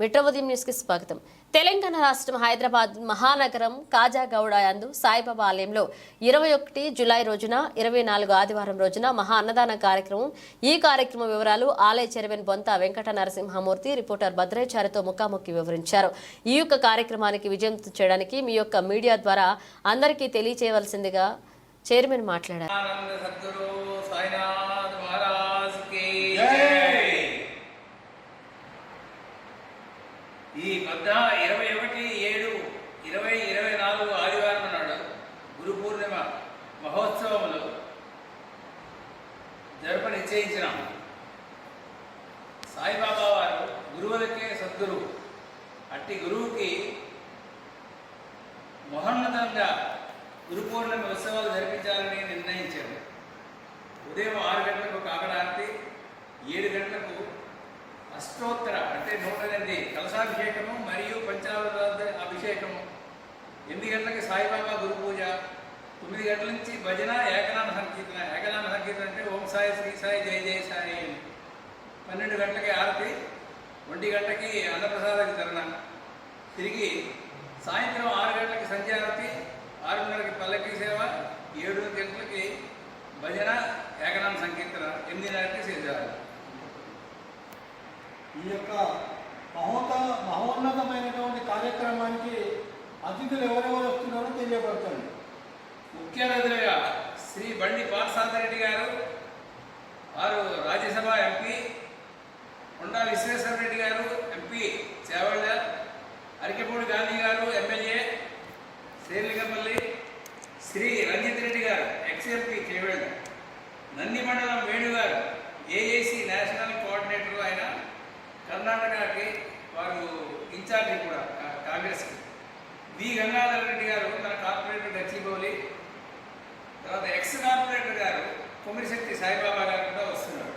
Metro ఉదయం న్యూస్కి స్వాగతం. తెలంగాణ రాష్ట్రం హైదరాబాద్ మహానగరం కాజాగౌడ యందు సాయిబాబా ఆలయంలో ఇరవై ఒకటి జులై రోజున ఇరవై నాలుగు ఆదివారం రోజున మహా అన్నదాన కార్యక్రమం. ఈ కార్యక్రమ వివరాలు ఆలయ చైర్మన్ బొంత వెంకట నరసింహమూర్తి రిపోర్టర్ భద్రాచారితో ముఖాముఖి వివరించారు. ఈ యొక్క కార్యక్రమానికి విజయం చేయడానికి మీ యొక్క మీడియా ద్వారా అందరికీ తెలియచేయవలసిందిగా చైర్మన్ మాట్లాడారు ఆనంద సద్గురు సాయినాథ్ మహారాజ్కి ఈ పద్ద ఇరవై ఒకటి ఏడు ఇరవై ఇరవై నాలుగు ఆదివారం నాడు గురు పూర్ణిమ మహోత్సవములు జరప నిశ్చయించినాం. సాయిబాబా వారు గురువులకే సద్గురువు అట్టి గురువుకి మహోన్నతంగా గురు పౌర్ణమి ఉత్సవాలు జరిపించాలని నిర్ణయించారు. ఉదయం ఆరు గంటలకు కాకడార్తి ఏడు గంటలకు అష్టోత్తర అంటే నూట ఎనిమిది కలశాభిషేకము మరియు పంచామృత అభిషేకము. ఎనిమిది గంటలకు సాయిబాబా గురు పూజ తొమ్మిది గంటల నుంచి భజన ఏకనామ సంకీర్తన. ఏకనామ సంకీర్తన అంటే ఓం సాయి శ్రీ సాయి జయ జయ సాయి పన్నెండు గంటలకి ఆరతి ఒంటి గంటకి అన్నప్రసాద వితరణ తిరిగి సాయంత్రం ఆరు గంటలకి సంధ్యారతి ఆరున్నరకి పల్లకి సేవ ఏడు గంటలకి భజన ఏకనామ సంకీర్తన ఎనిమిదిన్నరకి చేశారు ఈ యొక్క మహోత మహోన్నతమైనటువంటి కార్యక్రమానికి అతిథులు ఎవరెవరు వస్తున్నారో తెలియబడుతుంది ముఖ్య అతిథులుగా శ్రీ బండి పార్సాదరెడ్డి గారు వారు రాజ్యసభ ఎంపీ కొండా విశ్వేశ్వర రెడ్డి గారు ఎంపీ చేవళ్ళ అరికెపూడి గాంధీ గారు ఎమ్మెల్యే శ్రీలింగపల్లి శ్రీ రంజిత్ రెడ్డి గారు ఎక్స్ ఎంపీ చేవళ్ళ నంది మండలం వేణు గారు ఏఏసీ నేషనల్ కోఆర్డినేటర్ ఆయన కర్ణాటకకి వారు ఇన్ఛార్జి కూడా కాంగ్రెస్కి. వి గంగాధర్ రెడ్డి గారు మన కార్పొరేటర్ గచ్చిబౌలి తర్వాత ఎక్స్ కార్పొరేటర్ గారు కొమిరిశక్తి సాయిబాబా గారు కూడా వస్తున్నారు.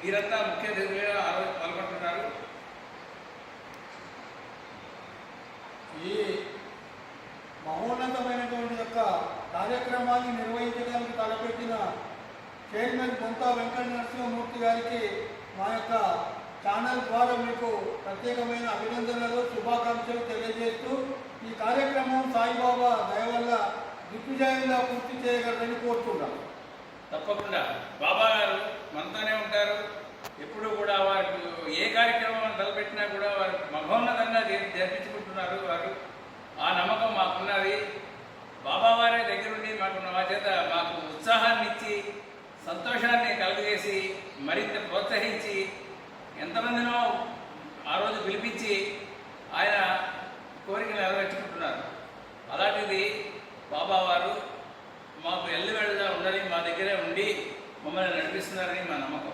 వీరంతా ముఖ్య అతిథులుగా పాల్గొంటున్నారు. ఈ మహోన్నతమైనటువంటి యొక్క కార్యక్రమాన్ని నిర్వహించడానికి తలపెట్టిన చైర్మన్ కొంతా వెంకట నరసింహమూర్తి గారికి మా యొక్క ఛానల్ ద్వారా మీకు ప్రత్యేకమైన అభినందనలు శుభాకాంక్షలు తెలియజేస్తూ ఈ కార్యక్రమం సాయిబాబా దయవల్ల దిగ్విజయంగా పూర్తి చేయగలరని కోరుతున్నాను తప్పకుండా. బాబా గారు మనతోనే ఉంటారు. ఎప్పుడు కూడా వారు ఏ కార్యక్రమం తలపెట్టినా కూడా వారు మహోన్నతంగా జరిపించుకుంటున్నారు వారు. ఆ నమ్మకం మాకున్నది. బాబా వారే దగ్గరుండి మాకు మా చేత మాకు ఉత్సాహాన్ని ఇచ్చి సంతోషాన్ని కలుగజేసి మరింత ప్రోత్సహించి ఎంతమందినో ఆ రోజు పిలిపించి బాబావారు మాకు ఎల్లి వెళ్ళదా ఉండని మా దగ్గరే ఉండి మమ్మల్ని నడిపిస్తున్నారని మా నమ్మకం.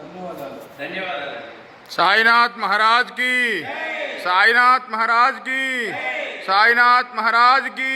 ధన్యవాదాలు. ధన్యవాదాలు. సాయినాథ్ మహారాజ్కి సాయినాథ్ మహారాజ్కి సాయినాథ్ మహారాజ్కి.